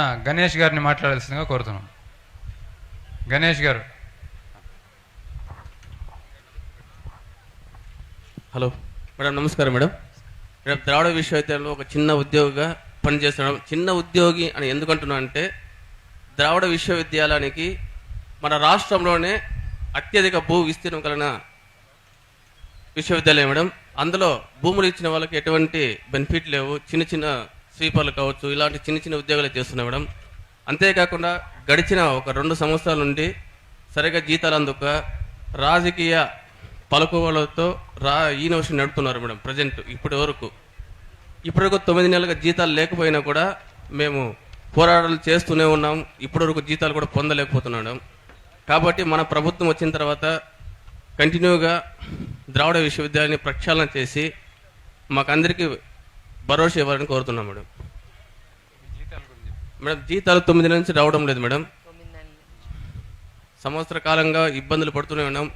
గణేష్ గారిని మాట్లాడాల్సిందిగా కోరుతున్నాం. గణేష్ గారు. హలో. మేడం నమస్కారం మేడం. రేపు ద్రావిడ విశ్వవిద్యాలయంలో ఒక చిన్న ఉద్యోగిగా పనిచేస్తున్నాం చిన్న ఉద్యోగి అని ఎందుకంటున్నా అంటే ద్రావిడ విశ్వవిద్యాలయానికి మన రాష్ట్రంలోనే అత్యధిక భూ విస్తీర్ణం కలిగిన విశ్వవిద్యాలయం మేడం. అందులో భూములు ఇచ్చిన వాళ్ళకి ఎటువంటి బెనిఫిట్ లేవు. చిన్న చిన్న స్వీపర్లు కావచ్చు ఇలాంటి చిన్న చిన్న ఉద్యోగాలు చేస్తున్నాయి మేడం. అంతేకాకుండా గడిచిన ఒక రెండు సంవత్సరాల నుండి సరిగా జీతాలు అందుక రాజకీయ పలుకువలతో రా యూనివర్సిటీ నడుపుతున్నారు మేడం ప్రజెంట్ ఇప్పటి వరకు. ఇప్పటివరకు తొమ్మిది నెలలుగా జీతాలు లేకపోయినా కూడా మేము పోరాటాలు చేస్తూనే ఉన్నాం. ఇప్పటివరకు జీతాలు కూడా పొందలేకపోతున్నాం కాబట్టి మన ప్రభుత్వం వచ్చిన తర్వాత కంటిన్యూగా ద్రావిడ విశ్వవిద్యాలయాన్ని ప్రక్షాళన చేసి మాకందరికీ భరోసా ఇవ్వాలని కోరుతున్నాం మేడం. మేడం జీతాలు తొమ్మిది నుంచి రావడం లేదు మేడం. సంవత్సర కాలంగా ఇబ్బందులు పడుతూనే ఉన్నాం.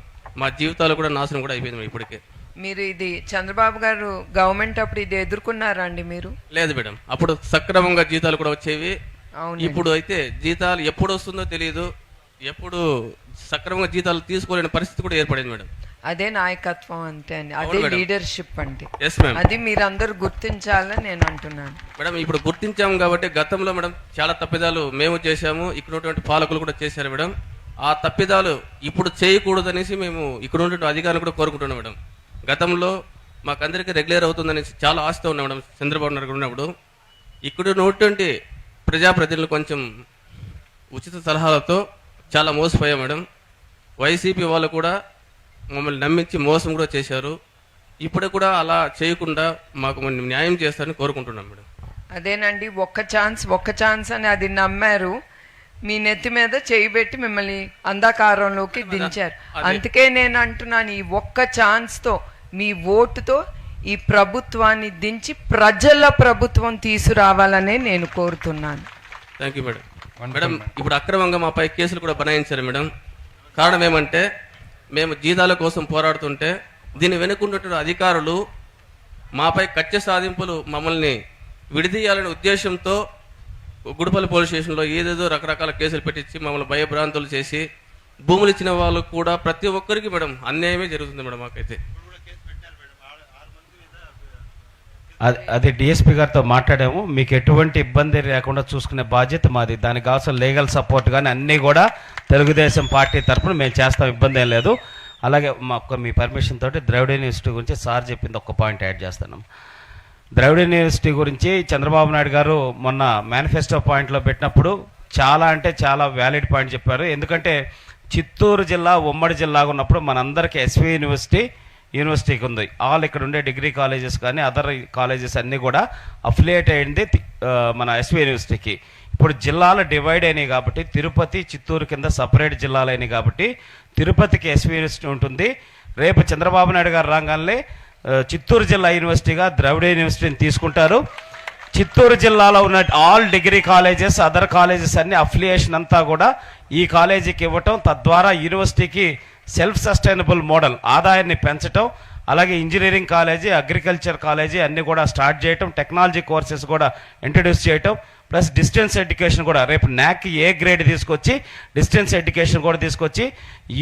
మా జీవితాలు కూడా నాశనం కూడా అయిపోయింది ఇప్పటికే. మీరు ఇది చంద్రబాబు గారు గవర్నమెంట్ అప్పుడు ఇది ఎదుర్కొన్నారా అండి మీరు? లేదు మేడం. అప్పుడు సక్రమంగా జీతాలు కూడా వచ్చేవి. అవును ఇప్పుడు అయితే జీతాలు ఎప్పుడు వస్తుందో తెలియదు ఎప్పుడు సక్రమంగా జీతాలు తీసుకోలేని పరిస్థితి కూడా ఏర్పడింది మేడం. అదే నాయకత్వం అంటే అండి. అదే. లీడర్షిప్ అంటే అది మీరందరూ గుర్తించాలని నేను అంటున్నాను. మేడం ఇప్పుడు గుర్తించాము కాబట్టి గతంలో మేడం చాలా తప్పిదాలు మేము చేశాము. ఇక్కడ ఉన్నటువంటి పాలకులు కూడా చేశారు మేడం. ఆ తప్పిదాలు ఇప్పుడు చేయకూడదనేసి మేము ఇక్కడ ఉన్నటువంటి అధికారులు కూడా కోరుకుంటున్నాం మేడం. గతంలో మాకందరికీ రెగ్యులర్ అవుతుందనేసి చాలా ఆశతో ఉన్నాం మేడం. చంద్రబాబు నాయుడు ఉన్నప్పుడు ఇక్కడ ఉన్నటువంటి ప్రజాప్రతినిధులు కొంచెం ఉచిత సలహాలతో చాలా మోసపోయాం మేడం. వైసీపీ వాళ్ళు కూడా మమ్మల్ని నమ్మించి మోసం కూడా చేశారు. ఇప్పుడు కూడా అలా చేయకుండా మాకు న్యాయం చేస్తారని కోరుకుంటున్నాం మేడం. అదేనండి ఒక్క ఛాన్స్ ఒక్క ఛాన్స్ అని అది నమ్మారు. మీ నెత్తి మీద చేయి పెట్టి మిమ్మల్ని అంధకారంలోకి దించారు. అందుకే నేను అంటున్నాను ఈ ఒక్క ఛాన్స్తో మీ ఓటుతో ఈ ప్రభుత్వాన్ని దించి ప్రజల ప్రభుత్వం తీసుకురావాలనే నేను కోరుతున్నాను. థ్యాంక్ యూ మేడం మేడం ఇప్పుడు అక్రమంగా మాపై కేసులు కూడా బనాయించారు మేడం కారణం ఏమంటే మేము జీతాల కోసం పోరాడుతుంటే దీన్ని వెనుకున్నటువంటి అధికారులు మాపై కక్ష సాధింపులు మమ్మల్ని విడదీయాలనే ఉద్దేశంతో గుడిపల్లి పోలీస్ స్టేషన్లో ఏదేదో రకరకాల కేసులు పెట్టించి మమ్మల్ని భయభ్రాంతులు చేసి భూములు ఇచ్చిన వాళ్ళు కూడా ప్రతి ఒక్కరికి మేడం అన్యాయమే జరుగుతుంది మేడం మాకైతే. అది అది డిఎస్పీ గారితో మాట్లాడాము. మీకు ఎటువంటి ఇబ్బంది లేకుండా చూసుకునే బాధ్యత మాది. దానికి కావాల్సిన లీగల్ సపోర్ట్ కానీ అన్నీ కూడా తెలుగుదేశం పార్టీ తరఫున మేము చేస్తాం ఇబ్బంది ఏం లేదు. అలాగే మాకు మీ పర్మిషన్ తోటి ద్రవిడ యూనివర్సిటీ గురించి సార్ చెప్పింది ఒక్క పాయింట్ యాడ్ చేస్తున్నాం ద్రవిడ యూనివర్సిటీ గురించి చంద్రబాబు నాయుడు గారు మొన్న మేనిఫెస్టో పాయింట్లో పెట్టినప్పుడు చాలా అంటే చాలా వ్యాలిడ్ పాయింట్ చెప్పారు. ఎందుకంటే చిత్తూరు జిల్లా ఉమ్మడి జిల్లాగా ఉన్నప్పుడు మనందరికీ ఎస్వి యూనివర్సిటీ యూనివర్సిటీకి ఉంది. ఆల్ ఇక్కడ ఉండే డిగ్రీ కాలేజెస్ కానీ అదర్ కాలేజెస్ అన్నీ కూడా అఫిలియేట్ అయింది మన ఎస్వి యూనివర్సిటీకి. ఇప్పుడు జిల్లాలు డివైడ్ అయినాయి కాబట్టి తిరుపతి చిత్తూరు కింద సపరేట్ జిల్లాలు అయినాయి కాబట్టి తిరుపతికి ఎస్వి యూనివర్సిటీ ఉంటుంది. రేపు చంద్రబాబు నాయుడు గారు రాగానే చిత్తూరు జిల్లా యూనివర్సిటీగా ద్రవిడ యూనివర్సిటీని తీసుకుంటారు. చిత్తూరు జిల్లాలో ఉన్న all degree colleges other colleges అన్ని అఫిలియేషన్ అంతా కూడా ఈ కాలేజీకి ఇవ్వటం తద్వారా యూనివర్సిటీకి సెల్ఫ్ సస్టైనబుల్ మోడల్ ఆదాయాన్ని పెంచటం అలాగే ఇంజనీరింగ్ కాలేజీ అగ్రికల్చర్ కాలేజీ అన్నీ కూడా స్టార్ట్ చేయటం టెక్నాలజీ కోర్సెస్ కూడా ఇంట్రడ్యూస్ చేయటం ప్లస్ డిస్టెన్స్ ఎడ్యుకేషన్ కూడా. రేపు న్యాక్ ఏ గ్రేడ్ తీసుకొచ్చి డిస్టెన్స్ ఎడ్యుకేషన్ కూడా తీసుకొచ్చి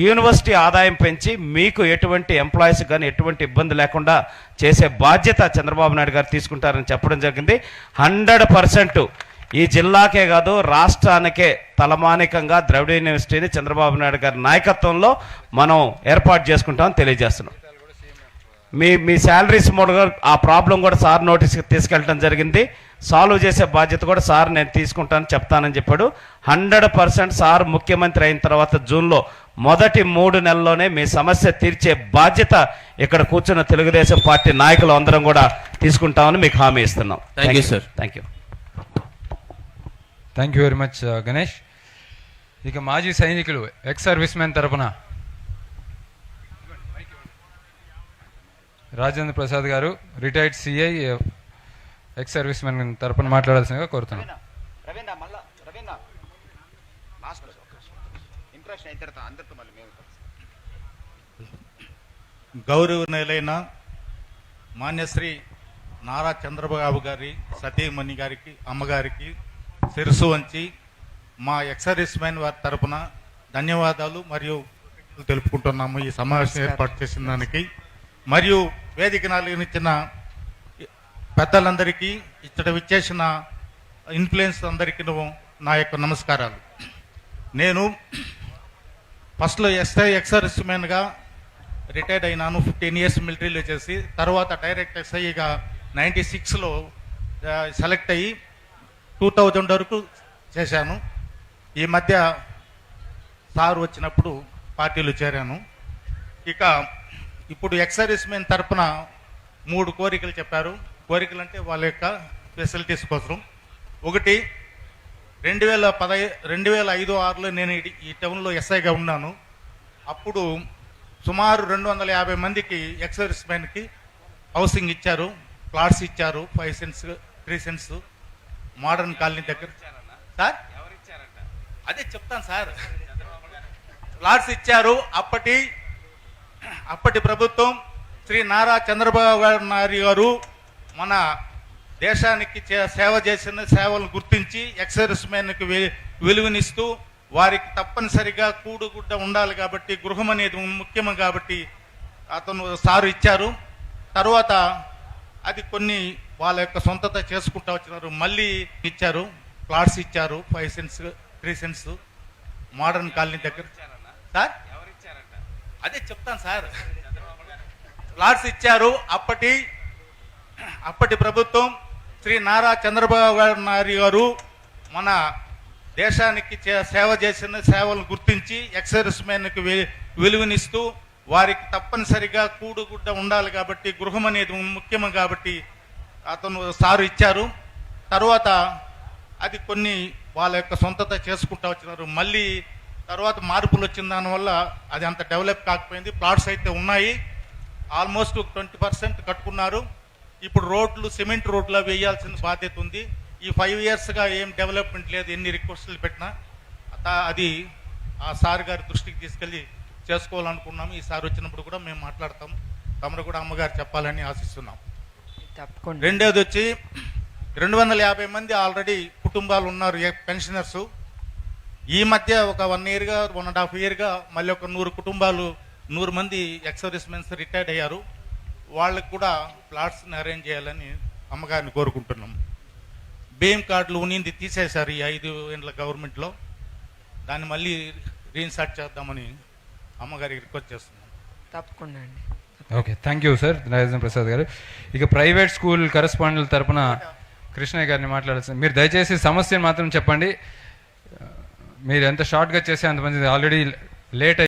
యూనివర్సిటీ ఆదాయం పెంచి మీకు ఎటువంటి ఎంప్లాయీస్ కానీ ఎటువంటి ఇబ్బంది లేకుండా చేసే బాధ్యత చంద్రబాబు నాయుడు గారు తీసుకుంటారని చెప్పడం జరిగింది. హండ్రెడ్ పర్సెంట్ ఈ జిల్లాకే కాదు రాష్ట్రానికే తలమానికంగా ద్రవిడ యూనివర్సిటీని చంద్రబాబు నాయుడు గారి నాయకత్వంలో మనం ఏర్పాటు చేసుకుంటామని తెలియజేస్తున్నాం. మీ మీ శాలరీస్ మూడుగా ఆ ప్రాబ్లం కూడా సార్ నోటీస్కి తీసుకెళ్ళడం జరిగింది. సాల్వ్ చేసే బాధ్యత కూడా సార్ నేను తీసుకుంటాను చెప్తానని చెప్పాడు. హండ్రెడ్ పర్సెంట్ సార్ ముఖ్యమంత్రి అయిన తర్వాత జూన్లో మొదటి మూడు నెలల్లోనే మీ సమస్య తీర్చే బాధ్యత ఇక్కడ కూర్చున్న తెలుగుదేశం పార్టీ నాయకులు అందరం కూడా తీసుకుంటామని మీకు హామీ ఇస్తున్నాం. Thank you, sir. Thank you thank you very much Ganesh ఇక మాజీ సైనికులు ఎక్స్ సర్వీస్ మ్యాన్ తరపున. రాజేంద్ర ప్రసాద్ గారు retired CI ex service man తరపున మాట్లాడాల్సిందిగా కోరుతున్నాను. రవీంద్ర మళ్ళా రవీంద్ర. అయిన తర్వాత అందరితో మళ్ళీ మేము గౌరవనీయులైన మాన్యశ్రీ నారా చంద్రబాబు గారి సతీమణి గారికి అమ్మగారికి శిరసు వంచి మా ఎక్సర్వీస్ మెన్ వారి తరపున ధన్యవాదాలు మరియు తెలుపుకుంటున్నాము ఈ సమావేశం ఏర్పాటు చేసిన దానికి. మరియు వేదికను అలంకరించిన పెద్దలందరికీ ఇక్కడ విచ్చేసిన ఇన్ఫ్లుయెన్స్ అందరికీ నా యొక్క నమస్కారాలు. నేను ఫస్ట్లో ఎస్ఐ ఎక్సర్విస్ మ్యాన్గా రిటైర్డ్ అయినాను ఫిఫ్టీన్ ఇయర్స్ మిలిటరీలో చేసి తర్వాత డైరెక్ట్ ఎస్ఐగా నైంటీ సిక్స్లో సెలెక్ట్ అయ్యి టూ థౌజండ్ వరకు చేశాను. ఈ మధ్య సార్ వచ్చినప్పుడు పార్టీలో చేరాను. ఇక ఇప్పుడు ఎక్సర్విస్ మ్యాన్ తరపున మూడు కోరికలు చెప్పారు. కోరికలు అంటే వాళ్ళ యొక్క ఫెసిలిటీస్ కోసం. ఒకటి రెండు వేల పదహై రెండు వేల ఐదు ఆరులో నేను ఈ- టౌన్లో ఎస్ఐగా ఉన్నాను. అప్పుడు సుమారు రెండు వందల యాభై మందికి ఎక్సర్విస్ మ్యాన్కి హౌసింగ్ ఇచ్చారు ప్లాట్స్ ఇచ్చారు five cents three cents modern colony దగ్గర. సార్? అదే చెప్తాను సార్. ప్లాట్స్ ఇచ్చారు అప్పటి అప్పటి ప్రభుత్వం శ్రీ నారా చంద్రబాబు నాయుడు గారు మన దేశానికి సేవ చేసిన సేవలను గుర్తించి ఎక్సర్వీస్ మెన్కి వి- విలువనిస్తూ వారికి తప్పనిసరిగా కూడుగుడ్డ ఉండాలి కాబట్టి గృహం అనేది ముఖ్యం కాబట్టి అతను సారు ఇచ్చారు. తర్వాత అది కొన్ని వాళ్ళ యొక్క సొంతత చేసుకుంటూ వచ్చినారు. మళ్ళీ ఇచ్చారు. ప్లాట్స్ ఇచ్చారు. Five cents three cents modern colony దగ్గర. సార్? అదే చెప్తాను సార్. ప్లాట్స్ ఇచ్చారు. అప్పటి అప్పటి ప్రభుత్వం శ్రీ నారా చంద్రబాబు నాయుడు గారు మన దేశానికి చే- సేవ చేసిన సేవలను గుర్తించి ఎక్సైజ్ మెన్కి విలువనిస్తూ వారికి తప్పనిసరిగా కూడుగుడ్డ ఉండాలి కాబట్టి గృహం అనేది ముఖ్యం కాబట్టి అతను సారు ఇచ్చారు. తర్వాత అది కొన్ని వాళ్ళ యొక్క సొంతత చేసుకుంటూ వచ్చినారు. మళ్ళీ తర్వాత మార్పులు వచ్చిన దానివల్ల అది అంత డెవలప్ కాకపోయింది. ప్లాట్స్ అయితే ఉన్నాయి. ఆల్మోస్ట్ ట్వంటీ పర్సెంట్ కట్టుకున్నారు. ఇప్పుడు రోడ్లు సిమెంట్ రోడ్లు వేయాల్సిన బాధ్యత ఉంది. ఈ ఫైవ్ ఇయర్స్గా ఏం డెవలప్మెంట్ లేదు ఎన్ని రిక్వెస్ట్లు పెట్టినా. అది ఆ సార్ గారి దృష్టికి తీసుకెళ్ళి చేసుకోవాలనుకున్నాము. ఈ సార్ వచ్చినప్పుడు కూడా మేము మాట్లాడతాం తమరు కూడా అమ్మగారు చెప్పాలని ఆశిస్తున్నాం తప్పకుండా. రెండోది వచ్చి రెండు వందల యాభై మంది ఆల్రెడీ కుటుంబాలు ఉన్నారు పెన్షనర్స్ ఈ మధ్య ఒక వన్ ఇయర్గా వన్ అండ్ హాఫ్ ఇయర్గా మళ్ళీ ఒక నూరు కుటుంబాలు నూరు మంది ఎక్సర్వీస్ మెన్స్ రిటైర్డ్ అయ్యారు. వాళ్ళకి కూడా ప్లాట్స్ని అరేంజ్ చేయాలని అమ్మగారిని కోరుకుంటున్నాం. బియ్యం కార్డులు ఉన్నింది తీసేశారు ఈ ఐదు ఏళ్ళ గవర్నమెంట్లో. దాన్ని మళ్ళీ రీఇన్సర్ట్ చేద్దామని అమ్మగారికి రిక్వెస్ట్ చేస్తున్నాం తప్పకుండా అండి. Okay thank you sir Rajendra Prasad గారు. ఇక ప్రైవేట్ స్కూల్ కరెస్పాండెంట్ తరపున కృష్ణయ్య గారిని మాట్లాడాల్సింది మీరు దయచేసి సమస్యను మాత్రం చెప్పండి. మీరు ఎంత షార్ట్గా చేస్తే అంత మంచిది ఆల్రెడీ లేట్